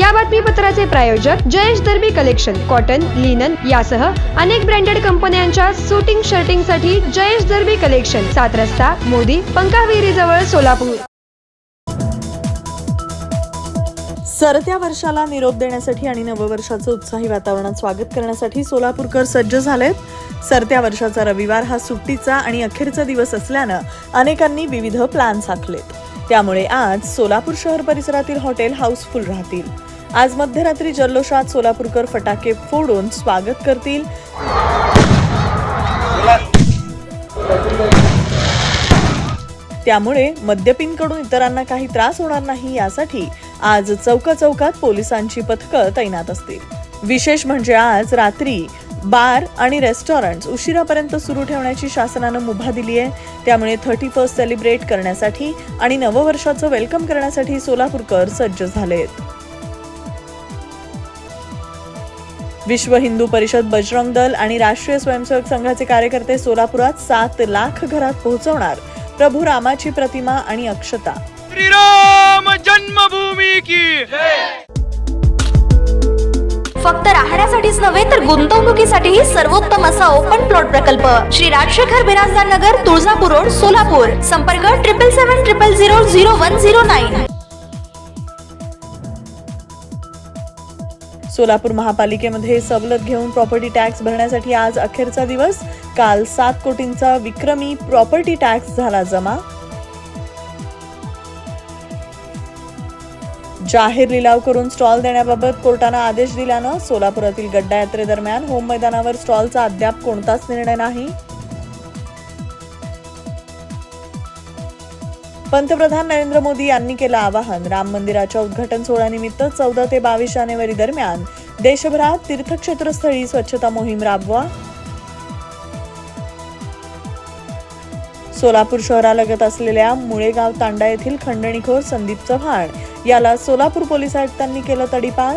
या बातमीपत्राचे प्रायोजक Jayesh Darbi collection cotton linen यासह अनेक ब्रँडेड कंपन्यांच्या सुटिंग शर्टिंगसाठी जयेश दर्बी कलेक्शन सात रस्ता मोदी पंकाविहिरी जवळ सोलापूर. सरत्या वर्षाला निरोप देण्यासाठी आणि नववर्षाचं उत्साही वातावरणात स्वागत करण्यासाठी सोलापूरकर सज्ज झालेत. सरत्या वर्षाचा रविवार हा सुट्टीचा आणि अखेरचा दिवस असल्यानं अनेकांनी विविध प्लॅन्स आखलेत. त्यामुळे आज सोलापूर शहर परिसरातील हॉटेल हाऊसफुल राहतील. आज मध्यरात्री जल्लोषात सोलापूरकर फटाके फोडून स्वागत करतील. त्यामुळे मद्यपींकडून इतरांना काही त्रास होणार नाही यासाठी आज चौका चौकात पोलिसांची पथकं तैनात असतील. विशेष म्हणजे आज रात्री बार आणि रेस्टॉरंट उशिरापर्यंत सुरू ठेवण्याची शासनानं मुभा दिली आहे. त्यामुळे थर्टी फर्स्ट सेलिब्रेट करण्यासाठी आणि नववर्षाचं वेलकम करण्यासाठी सोलापूरकर सज्ज झाले आहेत विश्व हिंदू परिषद बजरंग दल आणि राष्ट्रीय स्वयंसेवक संघाचे कार्यकर्ते सोलापुरात सात लाख घरात पोहोचवणार. प्रभू रामाची प्रतिमा आणि अक्षता. श्रीराम जन्मभूमी की फक्त राहण्यासाठीच नव्हे तर गुंतवणुकीसाठीही सर्वोत्तम असा ओपन प्लॉट प्रकल्प. श्री राजशेखर बिराजदार नगर तुळजापूर रोड सोलापूर. संपर्क triple seven triple zero zero one zero nine Solapur महापालिकेमध्ये सवलत घेऊन प्रॉपर्टी टॅक्स भरण्यासाठी आज अखेरचा दिवस. काल सात कोटींचा विक्रमी प्रॉपर्टी टॅक्स झाला जमा. जाहीर लिलाव करून स्टॉल देण्याबाबत कोर्टानं आदेश दिल्यानं सोलापुरातील गड्डा यात्रेदरम्यान होम मैदानावर स्टॉलचा अद्याप कोणताच निर्णय नाही. पंतप्रधान नरेंद्र मोदी यांनी केलं आवाहन. राम मंदिराच्या उद्घाटन सोहळ्यानिमित्त चौदा ते बावीस जानेवारी दरम्यान देशभरात तीर्थक्षेत्रस्थळी स्वच्छता मोहीम राबवा. सोलापूर शहरालगत असलेल्या मुळेगाव तांडा येथील खंडणीखोर संदीप चव्हाण याला सोलापूर पोलीस आयुक्तांनी केलं तडीपार.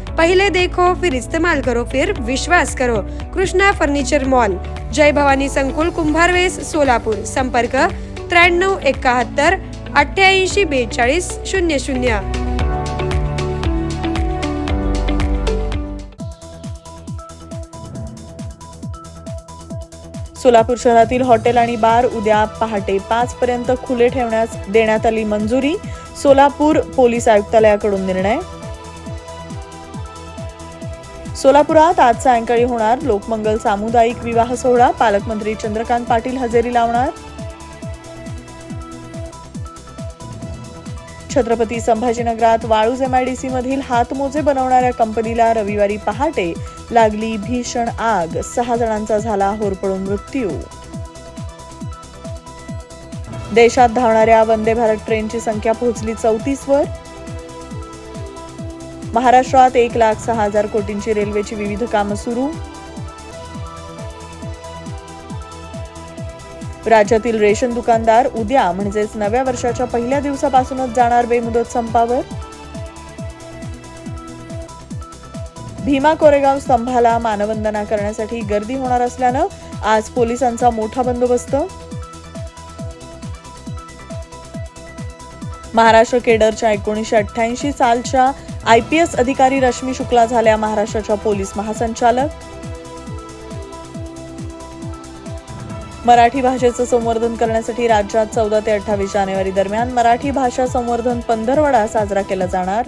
पहले देखो फिर इस्तेमाल करो फिर विश्वास करो। Krishna furniture mall. जय भवानी संकुल कुंभारवेस सोलापूर। संपर्क त्र्याण्णव एकाहत्तर अठ्ठ्याऐंशी बेचाळीस शून्य शून्य. सोलापूर शहरातील हॉटेल आणि बार उद्या पहाटे पाच पर्यंत खुले ठेवण्यास देण्यात आली मंजुरी सोलापूर पोलीस आयुक्तालयाकडून निर्णय सोलापुरात आज सायंकाळी होणार लोकमंगल सामुदायिक विवाह सोहळा. पालकमंत्री चंद्रकांत पाटील हजेरी लावणार. छत्रपती संभाजीनगरात वाळूज एमआयडीसी मधील हातमोजे बनवणाऱ्या कंपनीला रविवारी पहाटे लागली भीषण आग. सहा जणांचा झाला होरपळून मृत्यू. देशात धावणाऱ्या वंदे भारत ट्रेनची संख्या पोहोचली चौतीस वर महाराष्ट्रात एक लाख सहा हजार कोटींची रेल्वेची विविध कामं सुरू. राज्यातील रेशन दुकानदार उद्या म्हणजेच नव्या वर्षाच्या पहिल्या दिवसापासूनच जाणार बेमुदत संपावर. भीमा कोरेगाव स्तंभाला मानवंदना करण्यासाठी गर्दी होणार असल्यानं आज पोलिसांचा मोठा बंदोबस्त. महाराष्ट्र केडरच्या एकोणीसशे अठ्ठ्याऐंशी सालच्या आय पी एस अधिकारी रश्मी शुक्ला झाल्या महाराष्ट्राच्या पोलीस महासंचालक. मराठी भाषेचं संवर्धन करण्यासाठी राज्यात चौदा ते अठ्ठावीस जानेवारी दरम्यान मराठी भाषा संवर्धन पंधरवडा साजरा केला जाणार.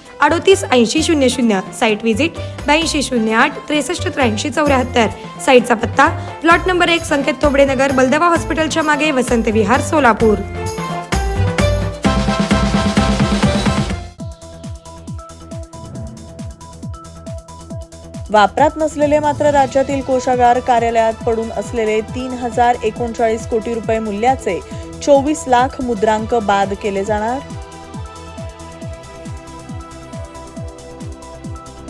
अडोतीस ऐंशी शून्य शून्य. साईट व्हिजिट ब्याऐंशी शून्य आठ त्रेसष्ट त्र्याऐंशी चौऱ्याहत्तर. साईटचा पत्ता प्लॉट नंबर एक संकेत तोबडेनगर बलदेवा हॉस्पिटलच्या मागे वसंत विहार सोलापूर. वापरात नसलेले मात्र राज्यातील कोषागार कार्यालयात पडून असलेले तीन हजार एकोणचाळीस कोटी रुपये मूल्याचे चोवीस लाख मुद्रांक बाद केले जाणार?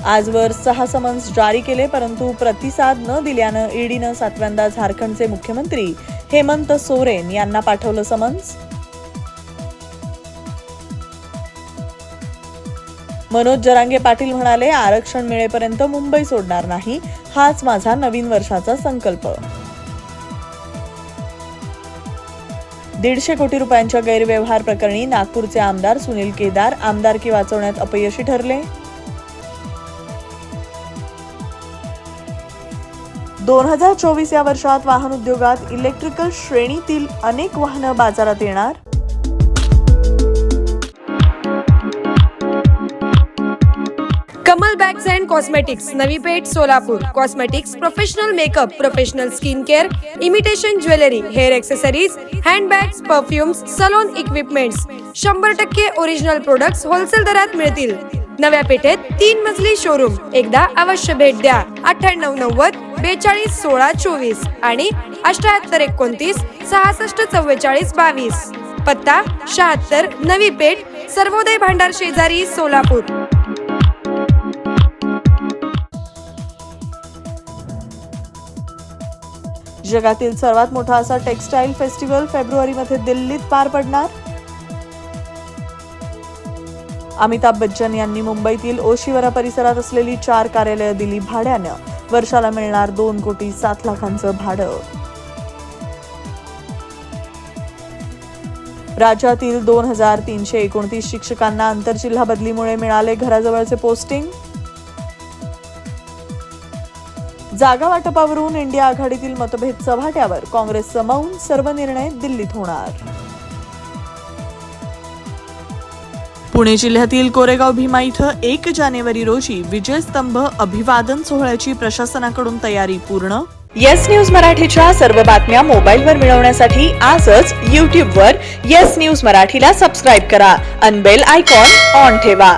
आजवर सहा समन्स जारी केले परंतु प्रतिसाद न दिल्यानं ईडीनं सातव्यांदा झारखंडचे मुख्यमंत्री हेमंत सोरेन यांना पाठवलं समन्स. मनोज जरांगे पाटील म्हणाले आरक्षण मिळेपर्यंत मुंबई सोडणार नाही हाच माझा नवीन वर्षाचा संकल्प. दीडशे कोटी रुपयांच्या गैरव्यवहार प्रकरणी नागपूरचे आमदार सुनील केदार आमदारकी वाचवण्यात अपयशी ठरले. दोन हजार चोवीस या वर्षात वाहन उद्योगात इलेक्ट्रिकल श्रेणीतील अनेक वाहनं बाजारात येणार. Kamal bags and cosmetics Navi Peth Solapur. Cosmetics professional makeup professional skin care imitation jewellery hair accessories handbags perfumes salon equipments शंभर टक्के ओरिजिनल प्रोडक्ट्स होलसेल दरात मिळतील. नव्या पेठेत तीन मजली शोरूम एकदा अवश्य भेट द्या. अठ्ठ्याण्णव नव्वद बेचाळीस सोळा चोवीस आणि अष्ट्याहत्तर एकोणतीस सहासष्ट चव्वेचाळीस बावीस. पत्ता शहात्तर नवी पेठ सर्वोदय भांडार शेजारी सोलापूर. जगातील सर्वात मोठा असा टेक्सटाईल फेस्टिवल फेब्रुवारीमध्ये दिल्लीत पार पडणार? अमिताभ बच्चन यांनी मुंबईतील ओशिवरा परिसरात असलेली चार कार्यालयं दिली भाड्यानं. वर्षाला मिळणार दोन कोटी सात लाखांचं भाडं. राज्यातील दोन हजार तीनशे एकोणतीस शिक्षकांना आंतरजिल्हा बदलीमुळे मिळाले घराजवळचे पोस्टिंग. जागा वाटपावरून इंडिया आघाडीतील मतभेद चव्हाट्यावर काँग्रेसचं मौन सर्व निर्णय दिल्लीत होणार. पुणे जिल्ह्यातील कोरेगाव भीमा इथं एक जानेवारी रोजी विजयस्तंभ अभिवादन सोहळ्याची प्रशासनाकडून तयारी पूर्ण? येस न्यूज मराठीच्या सर्व बातम्या मोबाईलवर मिळवण्यासाठी आजच यूट्यूबवर येस न्यूज मराठीला सबस्क्राईब करा. अनबेल आयकॉन ऑन ठेवा.